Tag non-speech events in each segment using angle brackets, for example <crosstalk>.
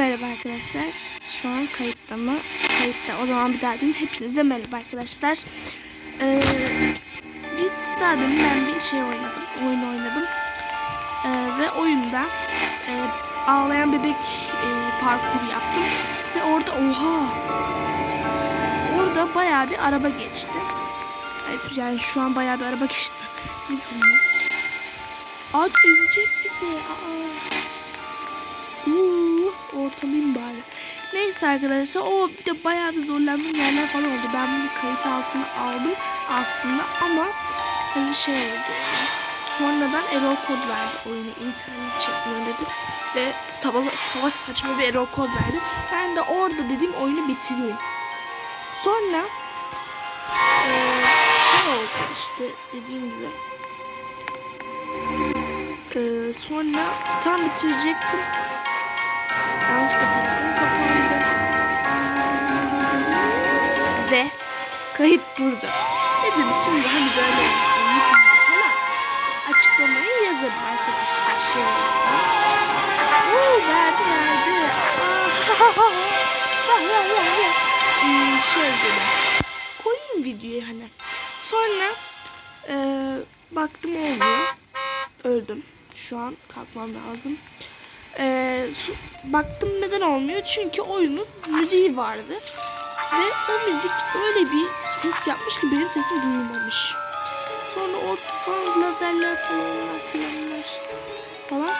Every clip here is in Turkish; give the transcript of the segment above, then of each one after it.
merhaba arkadaşlar. Şu an kayıtta mı? Kayıtta. O zaman bir daha diyeyim. Hepinize merhaba arkadaşlar. Ee, biz daha demin ben bir şey oynadım. Oyun oynadım. Ee, ve oyunda e, ağlayan bebek e, parkuru yaptım. Ve orada oha! Orada bayağı bir araba geçti. Yani şu an bayağı bir araba geçti. Ad ezecek bizi. Aa. Uuu ortalayayım bari. Neyse arkadaşlar o bir de bayağı bir zorlandığım yerler falan oldu. Ben bunu kayıt altına aldım aslında ama hani şey oldu. Sonradan error kod verdi oyunu internet çekmiyor dedi. Ve salak, salak saçma bir error kod verdi. Ben de orada dedim oyunu bitireyim. Sonra eee şey oldu işte dediğim gibi. Eee, sonra tam bitirecektim. Kayıt durdu. Dedim şimdi hani böyle olsun falan. Açıklamayı yazarım arkadaşlar. Şey Oo, verdi verdi. Ah, <laughs> Hmm, şey dedim. Koyayım videoyu hani. Sonra eee, baktım olmuyor. Öldüm. Şu an kalkmam lazım. Su- baktım neden olmuyor. Çünkü oyunun müziği vardı. Ve o müzik öyle bir ses yapmış ki benim sesim duyulmamış. Sonra o falan lazerler falanlar filanlar falan.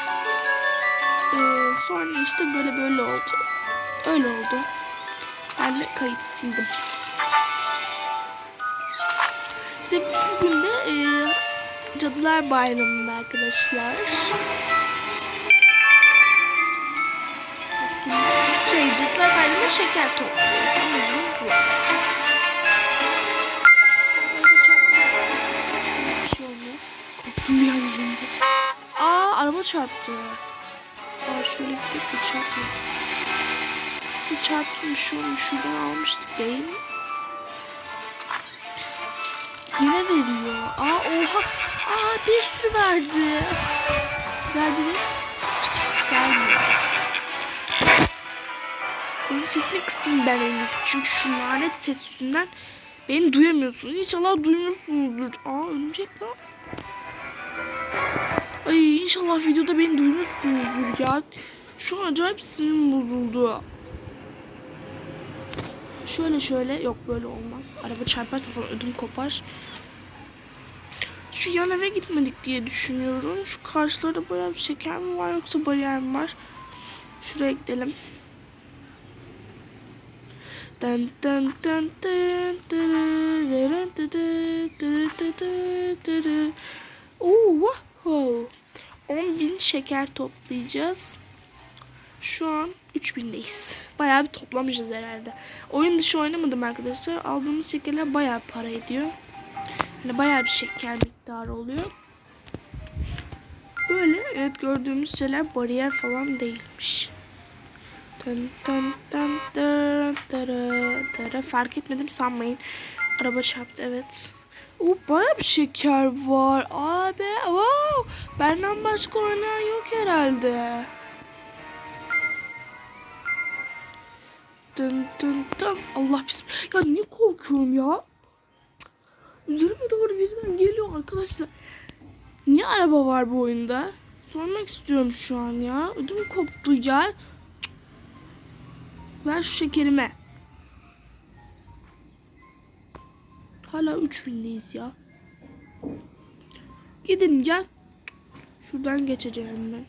Ee, sonra işte böyle böyle oldu. Öyle oldu. Ben de kayıt sildim. İşte bugün de e, Cadılar Bayramı'nda arkadaşlar. Şey, Cadılar Bayramı'nda şeker topluyor. Amacımız bu. Böyle çarptım. Bir şey olmuyor. Korktum bir an gelince. Aa, araba çarptı. Aa, şöyle gidip bir çarpmasın. Bir çarptım bir şey olmuş. Şuradan almıştık değil mi? Yine veriyor. Aa oha. Aa bir sürü verdi. Gel direkt. Sesini kısayım ben en iyisi. Çünkü şu lanet ses yüzünden beni duyamıyorsunuz. İnşallah duymuyorsunuzdur. Aa örümcek lan. Ay inşallah videoda beni duymuşsunuzdur ya. Şu acayip sinirim bozuldu. Şöyle şöyle yok böyle olmaz. Araba çarparsa falan ödüm kopar. Şu yan eve gitmedik diye düşünüyorum. Şu karşılarda bayağı bir şeker mi var yoksa bariyer mi var? Şuraya gidelim. Dın dın dın dın dırı, dırı, dırı, dırı. Oo, wow. 10 bin şeker toplayacağız. Şu an 3000'deyiz. Bayağı bir toplamışız herhalde. Oyun dışı oynamadım arkadaşlar. Aldığımız şekerler bayağı para ediyor. Hani bayağı bir şeker miktarı oluyor. Böyle evet gördüğümüz şeyler bariyer falan değilmiş. Dın dın dın dın dırı dırı. Fark etmedim sanmayın. Araba çarptı evet. Oo, bayağı bir şeker var. Abi wow. Benden başka oynayan yok herhalde. Dın dın dın. Allah bismillah. Ya niye korkuyorum ya? Üzerime doğru birden geliyor arkadaşlar. Niye araba var bu oyunda? Sormak istiyorum şu an ya. Ödüm koptu ya. Ver şu şekerime. Hala 3000'deyiz ya. Gidin gel. Şuradan geçeceğim ben.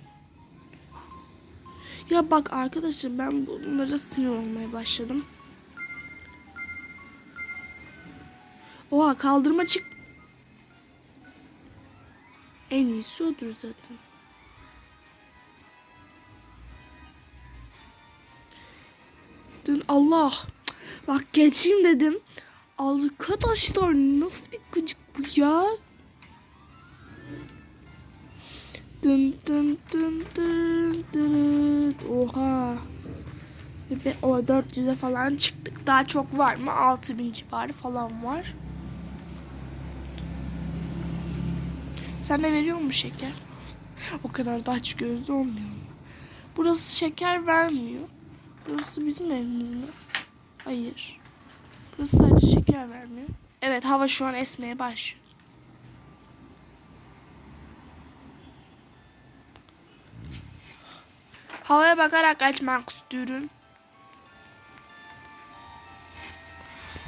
Ya bak arkadaşlar ben bunlara sinir olmaya başladım. Oha kaldırma çık. En iyisi odur zaten. Dün Allah. Bak geçeyim dedim. Arkadaşlar nasıl bir gıcık bu ya? Dın dın dın dın dın. Oha. Ve o 400'e falan çıktık. Daha çok var mı? 6000 civarı falan var. Sen de veriyor mu şeker? O kadar da aç gözlü olmuyor mu? Burası şeker vermiyor. Burası bizim evimiz mi? Hayır. Burası sadece şeker vermiyor. Evet hava şu an esmeye başlıyor. Havaya bakarak açmak istiyorum.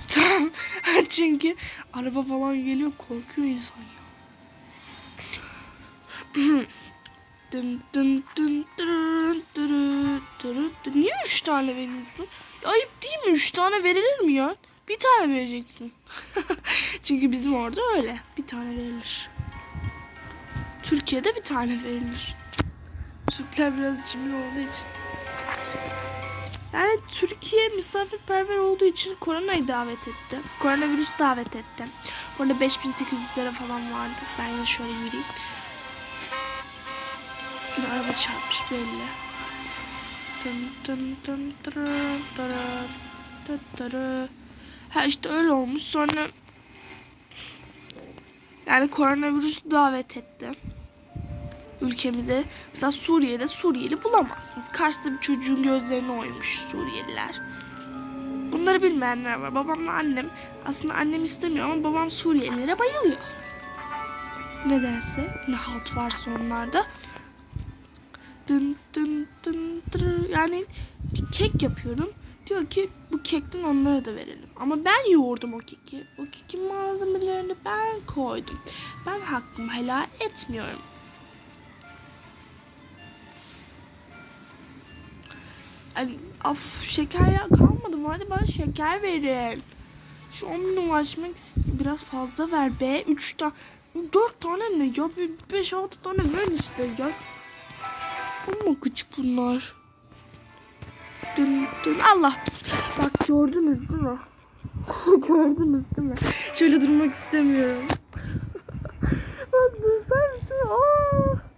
<laughs> Çünkü araba falan geliyor korkuyor insan ya. <clears throat> dın dın dın dırın dırı dırı dırı. Niye üç tane veriyorsun? Ayıp değil mi? Üç tane verilir mi ya? Bir tane vereceksin. <laughs> Çünkü bizim orada öyle. Bir tane verilir. Türkiye'de bir tane verilir. Türkler biraz cimri olduğu için. Yani Türkiye misafirperver olduğu için koronayı davet etti. Koronavirüs davet etti. Orada 5800'lere falan vardı. Ben yine şöyle yürüyeyim. Yine araba çarpmış belli. Ha işte öyle olmuş. Sonra yani koronavirüs davet etti ülkemize. Mesela Suriye'de Suriyeli bulamazsınız. Kars'ta bir çocuğun gözlerine oymuş Suriyeliler. Bunları bilmeyenler var. Babamla annem aslında annem istemiyor ama babam Suriyelilere bayılıyor. Nedense ne halt varsa onlarda. Dın dın dın dırır. Yani bir kek yapıyorum. Diyor ki bu kekten onlara da verelim. Ama ben yoğurdum o keki. O kekin malzemelerini ben koydum. Ben hakkımı helal etmiyorum. Ay, af şeker ya kalmadı mı? Hadi bana şeker verin. Şu 10 bin ulaşmak biraz fazla ver be. 3 tane, 4 tane ne ya? 5-6 tane ver işte ya. Ama küçük bunlar. Dın dın Allah. Bak gördünüz değil mi? <laughs> gördünüz değil mi? Şöyle durmak istemiyorum. Bak dursaymış mı? Aa.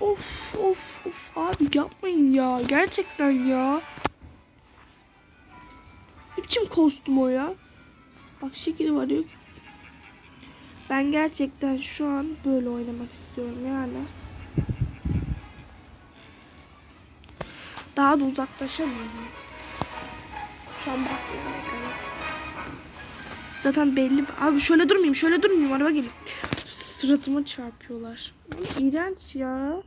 Of of of abi yapmayın ya. Gerçekten ya. Ne biçim kostüm o ya? Bak şekeri var yok. Ben gerçekten şu an böyle oynamak istiyorum yani. Daha da uzaklaşamıyorum. Şu an bakmıyorum ekrana. Zaten belli. Abi şöyle durmayayım, şöyle durmayayım. Araba geliyor. Suratıma çarpıyorlar. İğrenç ya.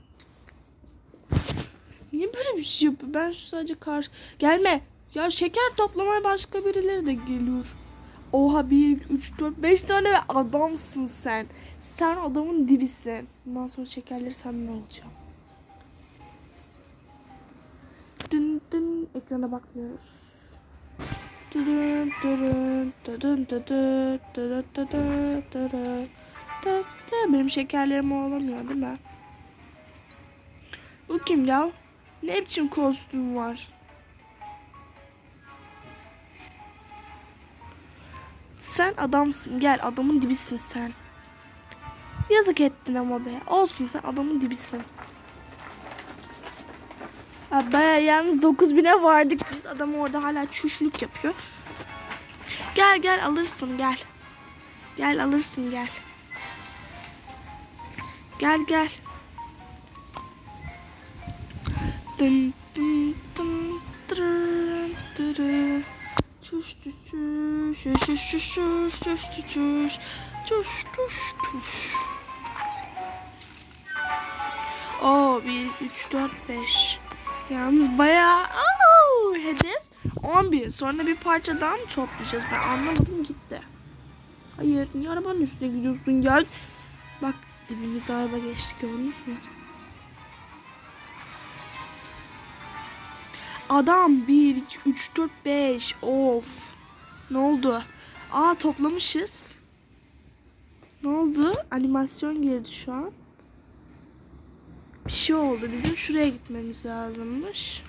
Niye böyle bir şey yapıyor? Ben şu sadece karşı... Gelme. Ya şeker toplamaya başka birileri de geliyor. Oha 1, 3, 4, 5 tane ve adamsın sen. Sen adamın dibisin. Bundan sonra şekerleri senden alacağım. Dün dün ekrana bakmıyoruz. Dırın dırın dırın dırın dırın dırın dırın. Benim şekerlerim olamıyor değil mi? Bu kim ya? Ne biçim kostüm var? Sen adamsın. Gel adamın dibisin sen. Yazık ettin ama be. Olsun sen adamın dibisin. Baya yalnız 9000'e vardık biz. Adam orada hala çüşlük yapıyor. Gel gel alırsın gel. Gel alırsın gel. Gel gel. Dın dın dın dırın dırı. Çuş çuş çuş çuş çuş çuş çuş çuş çuş çuş çuş çuş çuş. Oo 1 3 4 5. Yalnız bayağı Oo, hedef 11. Sonra bir parça daha mı toplayacağız? Ben anlamadım gitti. Hayır niye arabanın üstüne gidiyorsun gel. Bak dibimizde araba geçti gördünüz mü? Adam 1, 2, 3, 4, 5. Of. Ne oldu? Aa toplamışız. Ne oldu? Animasyon girdi şu an. Bir şey oldu. Bizim şuraya gitmemiz lazımmış.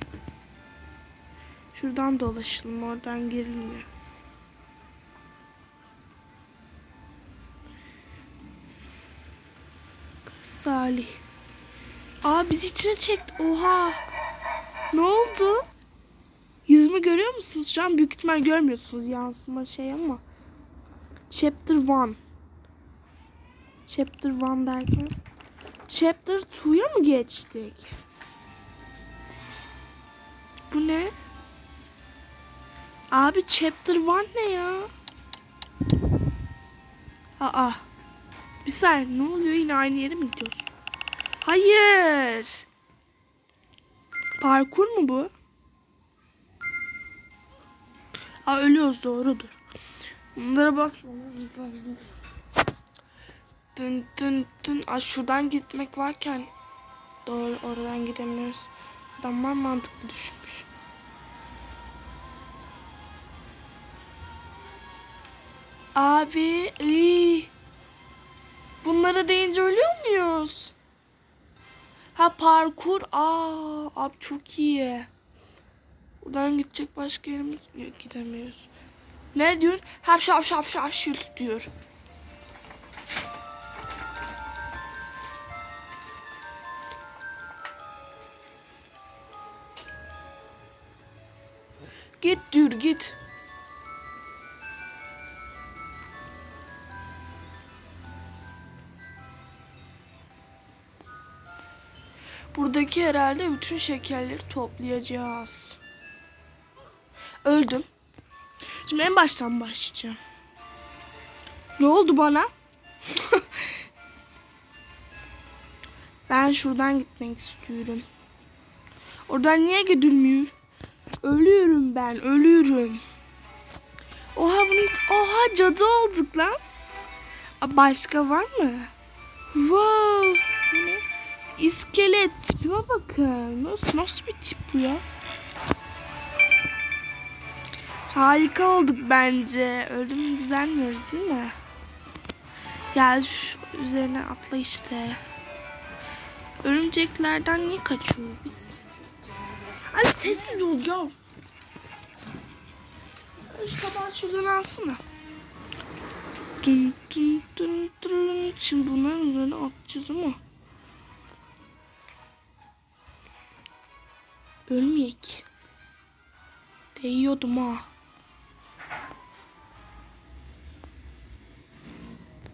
Şuradan dolaşalım. Oradan girilmiyor. Salih. Aa biz içine çekti. Oha. Ne oldu? Yüzümü görüyor musunuz? Şu an büyük ihtimal görmüyorsunuz yansıma şey ama. Chapter 1. Chapter 1 derken. Chapter 2'ya mı geçtik? Bu ne? Abi chapter 1 ne ya? Aa. Bir saniye ne oluyor yine aynı yere mi gidiyoruz? Hayır. Parkur mu bu? Aa ölüyoruz doğrudur. Bunlara basmamamız lazım. Dın dın dın. Aa, şuradan gitmek varken doğru oradan gidemiyoruz. Adamlar mantıklı düşünmüş. Abi, iyi. Bunlara deyince ölüyor muyuz? Ha parkur. Aa, abi çok iyi. Buradan gidecek başka yerimiz yok gidemiyoruz. Ne diyorsun? Hapşu hapşu hapşu hapşu diyor. Git diyor git. Buradaki herhalde bütün şekerleri toplayacağız. Öldüm. Şimdi en baştan başlayacağım. Ne oldu bana? <laughs> ben şuradan gitmek istiyorum. Oradan niye gidilmiyor? Ölüyorum ben, ölüyorum. Oha bunu hiç... Oha cadı olduk lan. Başka var mı? Wow. Bu ne? İskelet tipime bakın. Nasıl, nasıl bir tip bu ya? Harika olduk bence. Öldüm düzenmiyoruz değil mi? Gel şu üzerine atla işte. Örümceklerden niye kaçıyoruz biz? Hadi sessiz ol ya. Şu tabağı şuradan alsana. Dün dün dün dün. Şimdi bunların üzerine atacağız ama. Ölmeyek. Değiyordum ha.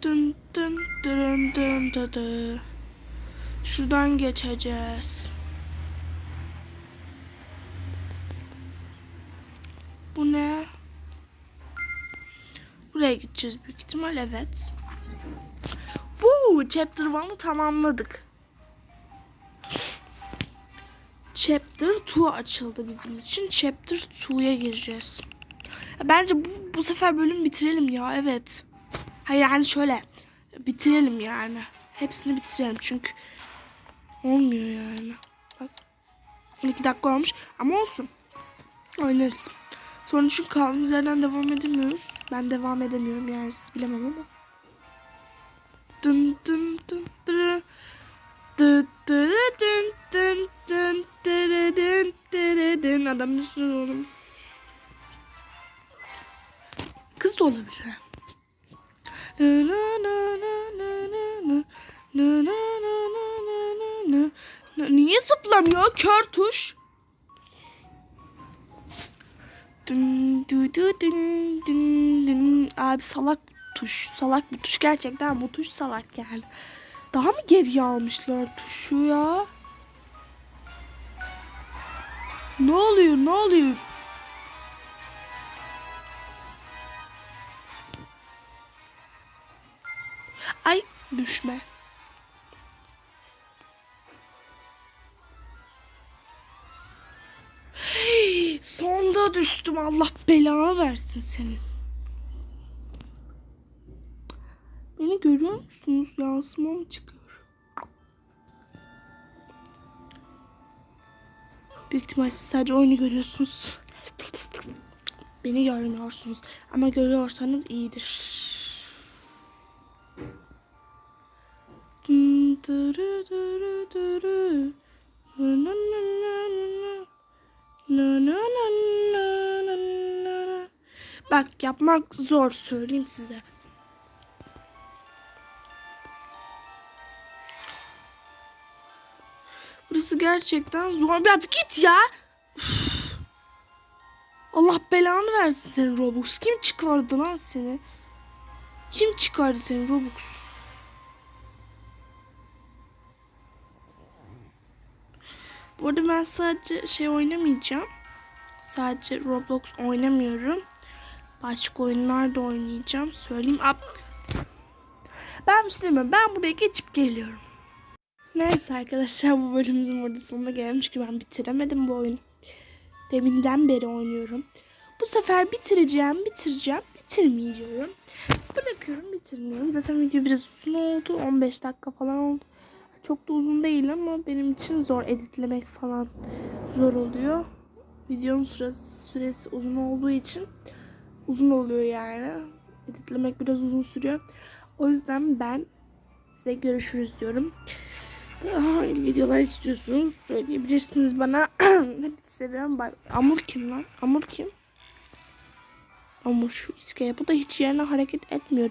Dın dın dın dın dın. Şuradan geçeceğiz. Bu ne? Buraya gideceğiz büyük ihtimal evet. Bu chapter 1'ı tamamladık. Chapter 2 açıldı bizim için. Chapter 2'ya gireceğiz. Bence bu, bu sefer bölüm bitirelim ya evet. Hayır yani şöyle bitirelim yani. Hepsini bitirelim çünkü olmuyor yani. Bak 12 dakika olmuş ama olsun. Oynarız. Sonra çünkü kaldığımız yerden devam edemiyoruz. Ben devam edemiyorum yani siz bilemem ama. Dın dın dın dın. Dı dı dın dırı dırı. Kız da olabilir. Niye zıplamıyor kör tuş? Dın dü dü dın dın dın. Abi salak bu tuş. Salak bu tuş gerçekten bu tuş salak yani. Daha mı geriye almışlar tuşu ya? Ne oluyor ne oluyor? Ay düşme. Sonda düştüm Allah belanı versin senin. Beni görüyor musunuz? Yansıma mı çıkıyor? Büyük ihtimal siz sadece oyunu görüyorsunuz. Beni görmüyorsunuz. Ama görüyorsanız iyidir. Dın dırı dırı. Bak yapmak zor söyleyeyim size. Burası gerçekten zor. Ya git ya. Üf. Allah belanı versin senin Robux. Kim çıkardı lan seni? Kim çıkardı seni Robux? Bu arada ben sadece şey oynamayacağım. Sadece Roblox oynamıyorum. Başka oyunlar da oynayacağım. Söyleyeyim. Ap. Ben şey demiyorum. Ben buraya geçip geliyorum. Neyse arkadaşlar bu bölümümüzün burada sonuna geldim. Çünkü ben bitiremedim bu oyunu. Deminden beri oynuyorum. Bu sefer bitireceğim, bitireceğim, bitirmeyeceğim. Bırakıyorum, bitirmiyorum. Zaten video biraz uzun oldu. 15 dakika falan oldu. Çok da uzun değil ama benim için zor editlemek falan zor oluyor. Videonun süresi, süresi uzun olduğu için uzun oluyor yani. Editlemek biraz uzun sürüyor. O yüzden ben size görüşürüz diyorum. Daha hangi videolar istiyorsunuz söyleyebilirsiniz bana. <clears throat> Hepinizi seviyorum. Amur kim lan? Amur kim? Amur şu iskele. Bu da hiç yerine hareket etmiyor.